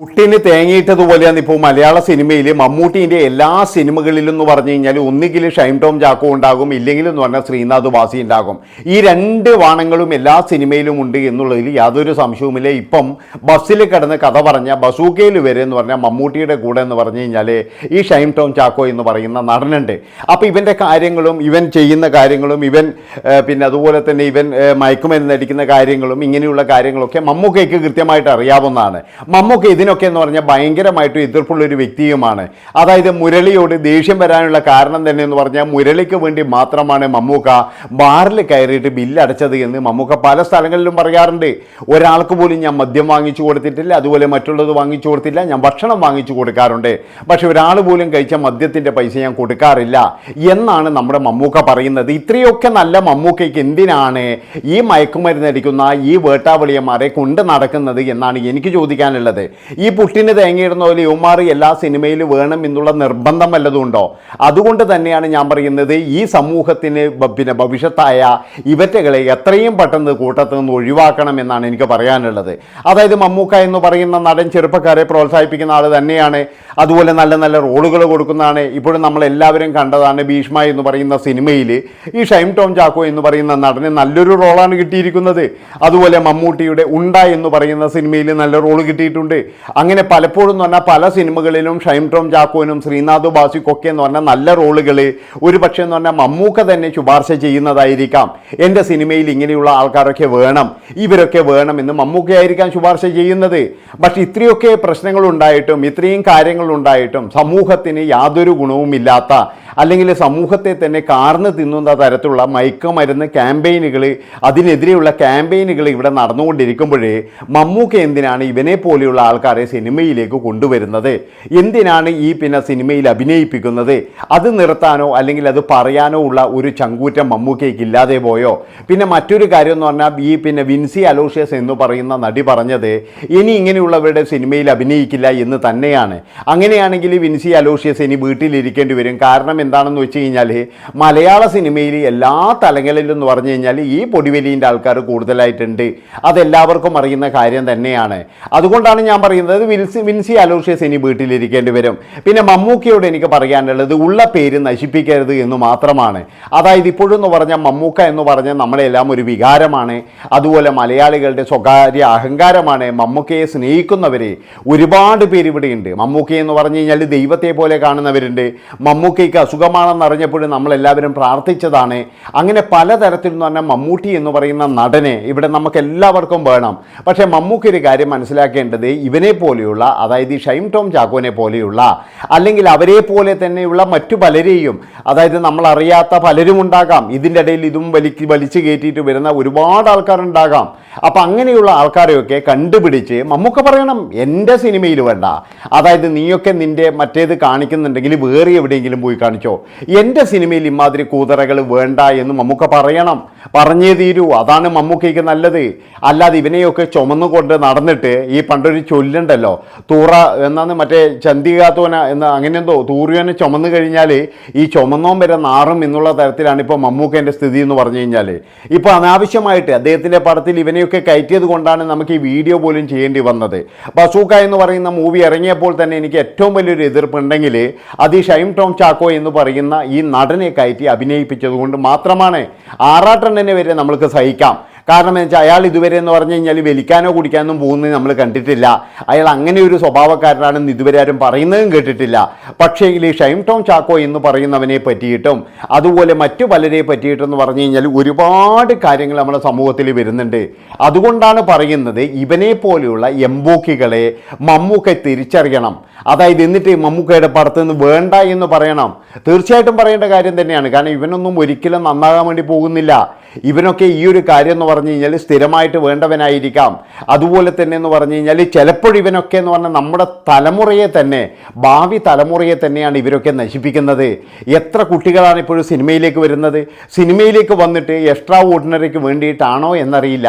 കുട്ടീന് തേങ്ങയിട്ടതുപോലെയാണ് ഇപ്പോൾ മലയാള സിനിമയിൽ മമ്മൂട്ടീന്റെ എല്ലാ സിനിമകളിലും എന്ന് പറഞ്ഞു കഴിഞ്ഞാൽ ഒന്നുകിൽ ഷൈം ടോം ചാക്കോ ഉണ്ടാകും ഇല്ലെങ്കിൽ എന്ന് പറഞ്ഞാൽ ശ്രീനാഥ് വാസി ഉണ്ടാകും. ഈ രണ്ട് വാണങ്ങളും എല്ലാ സിനിമയിലും ഉണ്ട് എന്നുള്ളതിൽ യാതൊരു സംശയവുമില്ല. ഇപ്പം ബസ്സിൽ കിടന്ന് കഥ പറഞ്ഞ ബസൂക്കയിൽ വരെ എന്ന് പറഞ്ഞാൽ മമ്മൂട്ടിയുടെ കൂടെ എന്ന് പറഞ്ഞു കഴിഞ്ഞാൽ ഈ ഷൈം ടോം ചാക്കോ എന്ന് പറയുന്ന നടനുണ്ട്. അപ്പോൾ ഇവന്റെ കാര്യങ്ങളും ഇവൻ ചെയ്യുന്ന കാര്യങ്ങളും ഇവൻ പിന്നെ അതുപോലെ തന്നെ ഇവൻ ഏഹ്, മയക്കുമരുന്ന് അടിക്കുന്ന കാര്യങ്ങളും ഇങ്ങനെയുള്ള കാര്യങ്ങളൊക്കെ മമ്മൂക്കയ്ക്ക് കൃത്യമായിട്ട് അറിയാവുന്നതാണ്. മമ്മൂക്ക ഇതിനൊക്കെ എന്ന് പറഞ്ഞാൽ ഭയങ്കരമായിട്ട് എതിർപ്പുള്ള ഒരു വ്യക്തിയുമാണ്. അതായത് മുരളിയോട് ദേഷ്യം വരാനുള്ള കാരണം തന്നെ എന്ന് പറഞ്ഞാൽ മുരളിക്ക് വേണ്ടി മാത്രമാണ് മമ്മൂക്ക ബാറിൽ കയറിയിട്ട് ബില്ലടച്ചത് എന്ന് മമ്മൂക്ക പല സ്ഥലങ്ങളിലും പറയാറുണ്ട്. ഒരാൾക്ക് പോലും ഞാൻ മദ്യം വാങ്ങിച്ചു കൊടുത്തിട്ടില്ല അതുപോലെ മറ്റുള്ളത് വാങ്ങിച്ചു കൊടുത്തില്ല ഞാൻ ഭക്ഷണം വാങ്ങിച്ചു കൊടുക്കാറുണ്ട്. പക്ഷേ ഒരാൾ പോലും കഴിച്ച മദ്യത്തിന്റെ പൈസ ഞാൻ കൊടുക്കാറില്ല എന്നാണ് നമ്മുടെ മമ്മൂക്ക പറയുന്നത്. ഇത്രയൊക്കെ നല്ല മമ്മൂക്കയ്ക്ക് എന്തിനാണ് ഈ മയക്കുമരുന്നടിക്കുന്ന ഈ വേട്ടാവളിയന്മാരെ കൊണ്ട് നടക്കുന്നത് എന്നാണ് എനിക്ക് ചോദിക്കാനുള്ളത്. ഈ പുട്ടിന് തേങ്ങയിടുന്ന പോലെ യുമാറി എല്ലാ സിനിമയിലും വേണം എന്നുള്ള നിർബന്ധം വല്ലതും ഉണ്ടോ അതുകൊണ്ട് തന്നെയാണ് ഞാൻ പറയുന്നത് ഈ സമൂഹത്തിന് പിന്നെ ഭവിഷ്യത്തായ ഇവറ്റകളെ എത്രയും പെട്ടെന്ന് കൂട്ടത്തിൽ നിന്ന് ഒഴിവാക്കണം എന്നാണ് എനിക്ക് പറയാനുള്ളത്. അതായത് മമ്മൂക്ക എന്ന് പറയുന്ന നടൻ ചെറുപ്പക്കാരെ പ്രോത്സാഹിപ്പിക്കുന്ന ആൾ തന്നെയാണ്. അതുപോലെ നല്ല നല്ല റോളുകൾ കൊടുക്കുന്നതാണ്. ഇപ്പോഴും നമ്മൾ എല്ലാവരും കണ്ടതാണ് ഭീഷ്മ എന്ന് പറയുന്ന സിനിമയിൽ ഈ ഷൈം ടോം ചാക്കോ എന്ന് പറയുന്ന നടന് നല്ലൊരു റോളാണ് കിട്ടിയിരിക്കുന്നത്. അതുപോലെ മമ്മൂട്ടിയുടെ ഉണ്ട എന്ന് പറയുന്ന സിനിമയിൽ നല്ല റോൾ കിട്ടിയിട്ടുണ്ട്. അങ്ങനെ പലപ്പോഴും എന്ന് പറഞ്ഞാൽ പല സിനിമകളിലും ഷൈം ടോം ചാക്കോനും ശ്രീനാഥ് ബാസിക്കൊക്കെ എന്ന് പറഞ്ഞാൽ നല്ല റോളുകൾ ഒരു പക്ഷേ എന്ന് പറഞ്ഞാൽ മമ്മൂക്ക തന്നെ ശുപാർശ ചെയ്യുന്നതായിരിക്കാം. എന്റെ സിനിമയിൽ ഇങ്ങനെയുള്ള ആൾക്കാരൊക്കെ വേണം ഇവരൊക്കെ വേണം എന്ന് മമ്മൂക്കയായിരിക്കാം ശുപാർശ ചെയ്യുന്നത്. പക്ഷേ ഇത്രയൊക്കെ പ്രശ്നങ്ങളുണ്ടായിട്ടും ഇത്രയും കാര്യങ്ങളുണ്ടായിട്ടും സമൂഹത്തിന് യാതൊരു ഗുണവുമില്ലാത്ത അല്ലെങ്കിൽ സമൂഹത്തെ തന്നെ കാർന്ന് തിന്നുന്ന തരത്തിലുള്ള മയക്കുമരുന്ന് ക്യാമ്പയിനുകൾ അതിനെതിരെയുള്ള ക്യാമ്പയിനുകൾ ഇവിടെ നടന്നുകൊണ്ടിരിക്കുമ്പോഴേ മമ്മൂക്ക എന്തിനാണ് ഇവനെ പോലെയുള്ള ആൾക്കാരെ സിനിമയിലേക്ക് കൊണ്ടുവരുന്നത്? എന്തിനാണ് ഈ പിന്നെ സിനിമയിൽ അഭിനയിപ്പിക്കുന്നത്? അത് നിർത്താനോ അല്ലെങ്കിൽ അത് പറയാനോ ഉള്ള ഒരു ചങ്കൂറ്റം മമ്മൂക്കയ്ക്ക് ഇല്ലാതെ പോയോ? പിന്നെ മറ്റൊരു കാര്യം എന്ന് പറഞ്ഞാൽ ഈ പിന്നെ വിൻസി അലോഷ്യസ് എന്ന് പറയുന്ന നടി പറഞ്ഞത് ഇനി ഇങ്ങനെയുള്ളവരുടെ സിനിമയിൽ അഭിനയിക്കില്ല എന്ന് തന്നെയാണ്. അങ്ങനെയാണെങ്കിൽ വിൻസി അലോഷ്യസ് ഇനി വീട്ടിലിരിക്കേണ്ടി വരും. കാരണം എന്താണെന്ന് വെച്ച് കഴിഞ്ഞാൽ മലയാള സിനിമയിൽ എല്ലാ തലങ്ങളിലും എന്ന് പറഞ്ഞു കഴിഞ്ഞാൽ ഈ പൊടിവലിന്റെ ആൾക്കാർ കൂടുതലായിട്ടുണ്ട്. അതെല്ലാവർക്കും അറിയുന്ന കാര്യം തന്നെയാണ്. അതുകൊണ്ടാണ് ഞാൻ പറയുന്നത് വിൻസി വിൻസി അലോഷ്യസ് ഇനി വീട്ടിലിരിക്കേണ്ടി വരും. പിന്നെ മമ്മൂക്കയോട് എനിക്ക് പറയാനുള്ളത് ഉള്ള പേര് നശിപ്പിക്കരുത് എന്ന് മാത്രമാണ്. അതായത് ഇപ്പോഴെന്ന് പറഞ്ഞാൽ മമ്മൂക്ക എന്ന് പറഞ്ഞാൽ നമ്മളെല്ലാം ഒരു വികാരമാണ്. അതുപോലെ മലയാളികളുടെ സ്വകാര്യ അഹങ്കാരമാണ് മമ്മൂക്കയെ സ്നേഹിക്കുന്നവരെ. ഒരുപാട് പേര് ഇവിടെയുണ്ട്. മമ്മൂക്ക എന്ന് പറഞ്ഞു കഴിഞ്ഞാൽ ദൈവത്തെ പോലെ കാണുന്നവരുണ്ട്. മമ്മൂക്കയ്ക്ക് അറിഞ്ഞപ്പോഴും നമ്മളെല്ലാവരും പ്രാർത്ഥിച്ചതാണ്. അങ്ങനെ പലതരത്തിൽ എന്ന് പറഞ്ഞാൽ മമ്മൂട്ടി എന്ന് പറയുന്ന നടനെ ഇവിടെ നമുക്ക് എല്ലാവർക്കും വേണം. പക്ഷേ മമ്മൂക്കി ഒരു കാര്യം മനസ്സിലാക്കേണ്ടത് ഇവനെ പോലെയുള്ള അതായത് ഈ ഷൈം ടോം ചാക്കോനെ പോലെയുള്ള അല്ലെങ്കിൽ അവരെ പോലെ തന്നെയുള്ള മറ്റു പലരെയും അതായത് നമ്മളറിയാത്ത പലരും ഉണ്ടാകാം ഇതിന്റെ ഇടയിൽ ഇതും വലിക്ക് വലിച്ചു കയറ്റിയിട്ട് വരുന്ന ഒരുപാട് ആൾക്കാരുണ്ടാകാം. അപ്പം അങ്ങനെയുള്ള ആൾക്കാരെയൊക്കെ കണ്ടുപിടിച്ച് മമ്മൂക്ക പറയണം എന്റെ സിനിമയിൽ വേണ്ട. അതായത് നീയൊക്കെ നിന്റെ മറ്റേത് കാണിക്കുന്നുണ്ടെങ്കിൽ വേറെ എവിടെയെങ്കിലും പോയി കാണിച്ചോ. എന്റെ സിനിമയിൽ ഇമാതിരി കൂതറകൾ വേണ്ട എന്ന് മമ്മൂക്ക പറയണം. പറഞ്ഞേ തീരൂ. അതാണ് മമ്മൂക്കയ്ക്ക് നല്ലത്. അല്ലാതെ ഇവനെയൊക്കെ ചുമന്നുകൊണ്ട് നടന്നിട്ട് ഈ പണ്ടൊരു ചൊല്ലുണ്ടല്ലോ. തൂറ എന്നാന്ന് മറ്റേ ചന്തികാത്തോന എന്ന അങ്ങനെന്തോ തൂറിയോനെ ചുമന്നു കഴിഞ്ഞാൽ ഈ ചുമന്നോൻ വരെ നാറും എന്നുള്ള തരത്തിലാണ് ഇപ്പോൾ മമ്മൂക്കേന്റെ സ്ഥിതി എന്ന് പറഞ്ഞു കഴിഞ്ഞാൽ ഇപ്പോൾ അനാവശ്യമായിട്ട് അദ്ദേഹത്തിന്റെ പടത്തിൽ ഇവനെയൊക്കെ കയറ്റിയത് കൊണ്ടാണ് നമുക്ക് ഈ വീഡിയോ പോലും ചെയ്യേണ്ടി വന്നത്. ബസൂക്ക എന്ന് പറയുന്ന മൂവി ഇറങ്ങിയപ്പോൾ തന്നെ എനിക്ക് ഏറ്റവും വലിയൊരു എതിർപ്പുണ്ടെങ്കിൽ അത് ഈ ഷൈം ടോം ചാക്കോ എന്ന് പറയുന്ന ഈ നടനെ കയറ്റി അഭിനയിപ്പിച്ചത് കൊണ്ട് മാത്രമാണ് ആറാട്ടെണ്ണനെ വരെ നമ്മൾക്ക് സഹിക്കാം. കാരണം എന്ന് വെച്ചാൽ അയാൾ ഇതുവരെ എന്ന് പറഞ്ഞു കഴിഞ്ഞാൽ വലിക്കാനോ കുടിക്കാനോ പോകുന്നത് നമ്മൾ കണ്ടിട്ടില്ല. അയാൾ അങ്ങനെ ഒരു സ്വഭാവക്കാരനാണെന്ന് ഇതുവരെ ആരും പറയുന്നതും കേട്ടിട്ടില്ല. പക്ഷേ ഈ ഷൈം ടോം ചാക്കോ എന്ന് പറയുന്നവനെ പറ്റിയിട്ടും അതുപോലെ മറ്റു പലരെ പറ്റിയിട്ടും എന്ന് പറഞ്ഞു കഴിഞ്ഞാൽ ഒരുപാട് കാര്യങ്ങൾ നമ്മുടെ സമൂഹത്തിൽ വരുന്നുണ്ട്. അതുകൊണ്ടാണ് പറയുന്നത് ഇവനെ പോലെയുള്ള എംബോക്കികളെ മമ്മൂക്ക തിരിച്ചറിയണം. അതായത് എന്നിട്ട് മമ്മൂക്കയുടെ പടത്ത് നിന്ന് വേണ്ട എന്ന് പറയണം. തീർച്ചയായിട്ടും പറയേണ്ട കാര്യം തന്നെയാണ്. കാരണം ഇവനൊന്നും ഒരിക്കലും നന്നാകാൻ വേണ്ടി പോകുന്നില്ല. ഇവനൊക്കെ ഈ ഒരു കാര്യം എന്ന് പറഞ്ഞു കഴിഞ്ഞാൽ സ്ഥിരമായിട്ട് വേണ്ടവനായിരിക്കാം. അതുപോലെ തന്നെ എന്ന് പറഞ്ഞു കഴിഞ്ഞാൽ ചിലപ്പോഴിവനൊക്കെ എന്ന് പറഞ്ഞാൽ നമ്മുടെ തലമുറയെ തന്നെ ഭാവി തലമുറയെ തന്നെയാണ് ഇവരൊക്കെ നശിപ്പിക്കുന്നത്. എത്ര കുട്ടികളാണ് ഇപ്പോഴും സിനിമയിലേക്ക് വരുന്നത്? സിനിമയിലേക്ക് വന്നിട്ട് എക്സ്ട്രാ ഓർഡിനറിക്ക് വേണ്ടിയിട്ടാണോ എന്നറിയില്ല.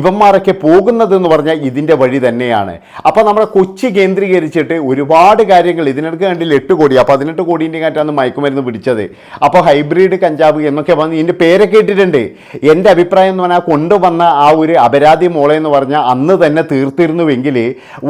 ഇവന്മാരൊക്കെ പോകുന്നത് എന്ന് പറഞ്ഞാൽ ഇതിന്റെ വഴി തന്നെയാണ്. അപ്പോൾ നമ്മുടെ കൊച്ചി കേന്ദ്രീകരിച്ചിട്ട് ഒരുപാട് കാര്യങ്ങൾ ഇതിനിടയ്ക്ക് കണ്ടില്ല എട്ട് കോടി. അപ്പോൾ പതിനെട്ട് കോടീന്റെ കാറ്റാണ് മയക്കുമരുന്ന് പിടിച്ചത്. അപ്പോൾ ഹൈബ്രിഡ് കഞ്ചാവ് എന്നൊക്കെ വന്ന് ഇതിന്റെ പേരൊക്കെ ഇട്ടിട്ടുണ്ട്. എന്റെ അഭിപ്രായം എന്ന് പറഞ്ഞാൽ കൊണ്ട് കൊണ്ടുവന്ന ആ ഒരു അപരാധി മോളെ എന്ന് പറഞ്ഞാൽ അന്ന് തന്നെ തീർത്തിരുന്നുവെങ്കിൽ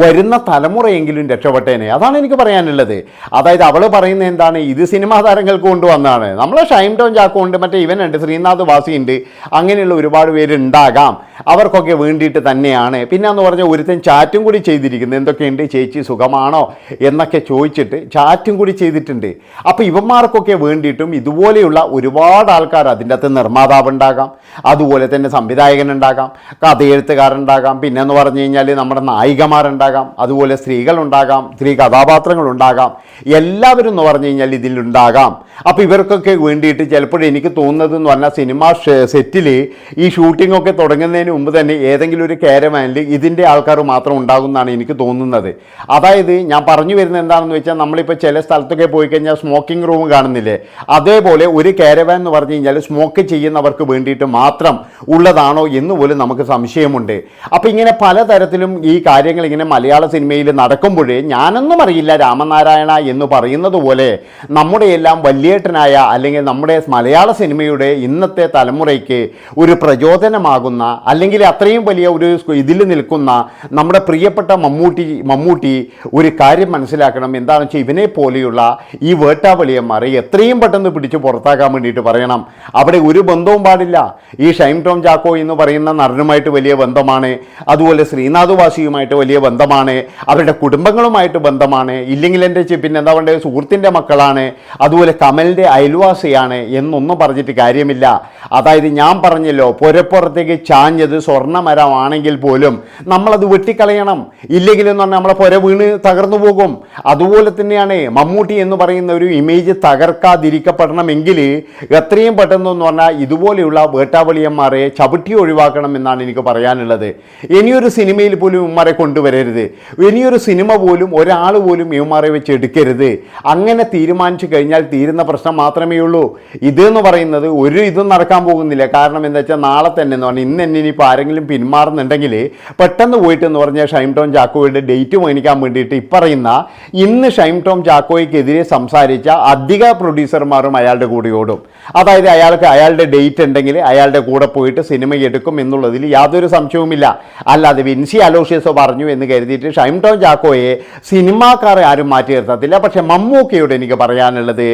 വരുന്ന തലമുറയെങ്കിലും രക്ഷപ്പെട്ടേനെ. അതാണ് എനിക്ക് പറയാനുള്ളത്. അതായത് അവൾ പറയുന്നത് എന്താണ്? ഇത് സിനിമാ താരങ്ങൾക്ക് കൊണ്ടുവന്നാണ് നമ്മൾ ഷൈം ടോൺ ചാക്കോ ഉണ്ട് മറ്റേ ഇവനുണ്ട് ശ്രീനാഥ് വാസിയുണ്ട് അങ്ങനെയുള്ള ഒരുപാട് പേര് ഉണ്ടാകാം. അവർക്കൊക്കെ വേണ്ടിയിട്ട് തന്നെയാണ്. പിന്നെ എന്ന് പറഞ്ഞാൽ ഒരുത്തൻ ചാറ്റും കൂടി ചെയ്തിരിക്കുന്നത് എന്തൊക്കെയുണ്ട്? ചേച്ചി സുഖമാണോ? എന്നൊക്കെ ചോദിച്ചിട്ട് ചാറ്റും കൂടി ചെയ്തിട്ടുണ്ട്. അപ്പോൾ ഇവന്മാർക്കൊക്കെ വേണ്ടിയിട്ടും ഇതുപോലെയുള്ള ഒരുപാട് ആൾക്കാർ അതിന്റെ അകത്ത് നിർമ്മാതാവ് ഉണ്ടാകാം അതുപോലെ തന്നെ സംവിധായകൻ ഉണ്ടാകാം കഥയെഴുത്തുകാരുണ്ടാകാം പിന്നെ എന്ന് പറഞ്ഞു കഴിഞ്ഞാൽ നമ്മുടെ നായികമാരുണ്ടാകാം അതുപോലെ സ്ത്രീകളുണ്ടാകാം സ്ത്രീ കഥാപാത്രങ്ങളുണ്ടാകാം എല്ലാവരും എന്ന് പറഞ്ഞു കഴിഞ്ഞാൽ ഇതിലുണ്ടാകാം. അപ്പോൾ ഇവർക്കൊക്കെ വേണ്ടിയിട്ട് ചിലപ്പോൾ എനിക്ക് തോന്നുന്നത് എന്ന് പറഞ്ഞാൽ സിനിമ സെറ്റിൽ ഈ ഷൂട്ടിംഗ് ഒക്കെ തുടങ്ങുന്നതിന് മുമ്പ് തന്നെ ഏതെങ്കിലും ഒരു കാരവാനിൽ ഇതിന്റെ ആൾക്കാർ മാത്രം ഉണ്ടാകും എന്നാണ് എനിക്ക് തോന്നുന്നത്. അതായത് ഞാൻ പറഞ്ഞു വരുന്നത് എന്താണെന്ന് വെച്ചാൽ നമ്മളിപ്പോൾ ചില സ്ഥലത്തൊക്കെ പോയി കഴിഞ്ഞാൽ സ്മോക്കിംഗ് റൂം കാണുന്നില്ലേ? അതേപോലെ ഒരു കാരവാൻ എന്ന് പറഞ്ഞു കഴിഞ്ഞാൽ സ്മോക്ക് ചെയ്യുന്നവർക്ക് വേണ്ടിയിട്ട് മാത്രം ഉള്ളതാണോ എന്ന് പോലും നമുക്ക് സംശയമുണ്ട്. അപ്പോൾ ഇങ്ങനെ പലതരത്തിലും ഈ കാര്യങ്ങൾ ഇങ്ങനെ മലയാള സിനിമയിൽ നടക്കുമ്പോഴേ ഞാനൊന്നും അറിയില്ല രാമനാരായണ എന്ന് പറയുന്നത് പോലെ നമ്മുടെ എല്ലാം വലിയേട്ടനായ അല്ലെങ്കിൽ നമ്മുടെ മലയാള സിനിമയുടെ ഇന്നത്തെ തലമുറയ്ക്ക് ഒരു പ്രചോദനമാകുന്ന അല്ലെങ്കിൽ അത്രയും വലിയ ഒരു ഇതിൽ നിൽക്കുന്ന നമ്മുടെ പ്രിയപ്പെട്ട മമ്മൂട്ടി മമ്മൂട്ടി ഒരു കാര്യം മനസ്സിലാക്കണം. എന്താണെന്ന് വെച്ചാൽ ഇവനെ പോലെയുള്ള ഈ വേട്ടാവളിയന്മാരെ എത്രയും പെട്ടെന്ന് പിടിച്ച് പുറത്താക്കാൻ വേണ്ടിയിട്ട് പറയണം. അവിടെ ഒരു ബന്ധവും പാടില്ല. ഈ ഷൈം ടോം ചാക്കോ എന്ന് പറയുന്ന നടനുമായിട്ട് വലിയ ബന്ധമാണ്. അതുപോലെ ശ്രീനാഥ് വാസിയുമായിട്ട് വലിയ ബന്ധമാണ്. അവരുടെ കുടുംബങ്ങളുമായിട്ട് ബന്ധമാണ്. ഇല്ലെങ്കിൽ എന്റെ പിന്നെ എന്താ പറയുക സുഹൃത്തിന്റെ മക്കളാണ്. അതുപോലെ കമലിന്റെ അയൽവാസിയാണ് എന്നൊന്നും പറഞ്ഞിട്ട് കാര്യമില്ല. അതായത് ഞാൻ പറഞ്ഞല്ലോ പുരപ്പുറത്തേക്ക് ചാഞ്ഞത് സ്വർണമരമാണെങ്കിൽ പോലും നമ്മളത് വെട്ടിക്കളയണം. ഇല്ലെങ്കിൽ എന്ന് പറഞ്ഞാൽ നമ്മളെ പുര വീണ് തകർന്നു പോകും. അതുപോലെ തന്നെയാണ് മമ്മൂട്ടി എന്ന് പറയുന്ന ഒരു ഇമേജ് തകർക്കാതിരിക്കപ്പെടണമെങ്കിൽ എത്രയും പെട്ടെന്ന് പറഞ്ഞാൽ ഇതുപോലെയുള്ള വേട്ടാവളിയന്മാരെ ചവിട്ടി ഒഴിവാക്കണം എന്നാണ് എനിക്ക് പറയാനുള്ളത്. ഇനിയൊരു സിനിമയിൽ പോലും ഇവന്മാരെ കൊണ്ടുവരരുത്. ഇനിയൊരു സിനിമ പോലും ഒരാൾ പോലും ഇവന്മാരെ വെച്ച് എടുക്കരുത്. അങ്ങനെ തീരുമാനിച്ചു കഴിഞ്ഞാൽ തീരുന്ന പ്രശ്നം മാത്രമേ ഉള്ളൂ. ഇതെന്ന് പറയുന്നത് ഒരു ഇതും നടക്കാൻ പോകുന്നില്ല. കാരണം എന്താ വെച്ചാൽ നാളെ തന്നെ എന്ന് പറഞ്ഞാൽ ഇന്ന് എന്നെ ഇനിയിപ്പോൾ ആരെങ്കിലും പിന്മാറുന്നുണ്ടെങ്കിൽ പെട്ടെന്ന് പോയിട്ട് എന്ന് പറഞ്ഞാൽ ഷൈം ടോൺ ചാക്കോയുടെ ഡേറ്റ് മേടിക്കാൻ വേണ്ടിയിട്ട് ഇപ്പറയുന്ന ഇന്ന് ഷൈം ടോം ചാക്കോയ്ക്കെതിരെ സംസാരിച്ച അധിക പ്രൊഡ്യൂസർമാരും അയാളുടെ കൂടെ ഓടും അതായത് അയാൾക്ക് അയാളുടെ ഡേറ്റ് ഉണ്ടെങ്കിൽ അയാളുടെ കൂടെ പോയിട്ട് സിനിമ എടുക്കും എന്നുള്ളതിൽ യാതൊരു സംശയവുമില്ല. അല്ലാതെ വിൻസി അലോഷ്യസോ പറഞ്ഞു എന്ന് കരുതിയിട്ട് ഷൈം ടോം ചാക്കോയെ സിനിമാക്കാരെ ആരും മാറ്റി നിർത്തത്തില്ല. പക്ഷേ മമ്മൂക്കയോട് എനിക്ക് പറയാനുള്ളത്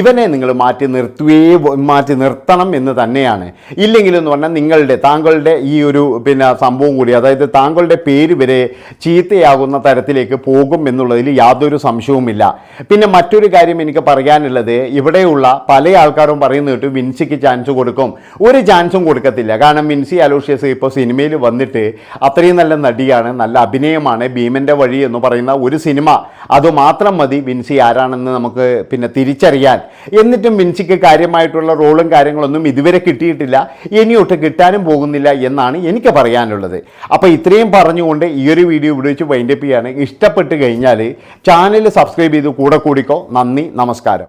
ഇവനെ നിങ്ങൾ മാറ്റി നിർത്തുകയേ മാറ്റി നിർത്തണം എന്ന് തന്നെയാണ്. ഇല്ലെങ്കിലെന്ന് പറഞ്ഞാൽ നിങ്ങളുടെ താങ്കളുടെ ഈ ഒരു പിന്നെ സംഭവം കൂടി അതായത് താങ്കളുടെ പേര് വരെ ചീത്തയാകുന്ന തരത്തിലേക്ക് പോകും എന്നുള്ളതിൽ യാതൊരു സംശയവുമില്ല. പിന്നെ മറ്റൊരു കാര്യം എനിക്ക് പറയാനുള്ളത് ഇവിടെയുള്ള പല ആൾക്കാരും പറയുന്ന കേട്ടു വിൻസിക്ക് ചാൻസ് കൊടുക്കും. ഒരു ചാൻസും കൊടുക്കത്തില്ല. കാരണം വിൻസി അലോഷ്യസ് ഇപ്പോൾ സിനിമയിൽ വന്നിട്ട് അത്രയും നല്ല നടിയാണ് നല്ല അഭിനയമാണ് ഭീമന്റെ വഴി എന്ന് പറയുന്ന ഒരു സിനിമ. അതുമാത്രം മതി വിൻസി ആരാണെന്ന് നമുക്ക് പിന്നെ തിരിച്ചറിയാൻ. എന്നിട്ടും വിൻസിക്ക് കാര്യമായിട്ടുള്ള റോളും കാര്യങ്ങളൊന്നും ഇതുവരെ കിട്ടിയിട്ടില്ല. ഇനിയൊട്ട് കിട്ടാനും പോകുന്നില്ല എന്നാണ് എനിക്ക് പറയാനുള്ളത്. അപ്പോൾ ഇത്രയും പറഞ്ഞുകൊണ്ട് ഈ ഒരു വീഡിയോ ഇവിടെ വെച്ച് വൈൻഡപ്പ് ചെയ്യാണ്. ഇഷ്ടപ്പെട്ട് കഴിഞ്ഞാൽ ചാനൽ സബ്സ്ക്രൈബ് ചെയ്ത് കൂടെ കൂടിക്കോ. നന്ദി നമസ്കാരം.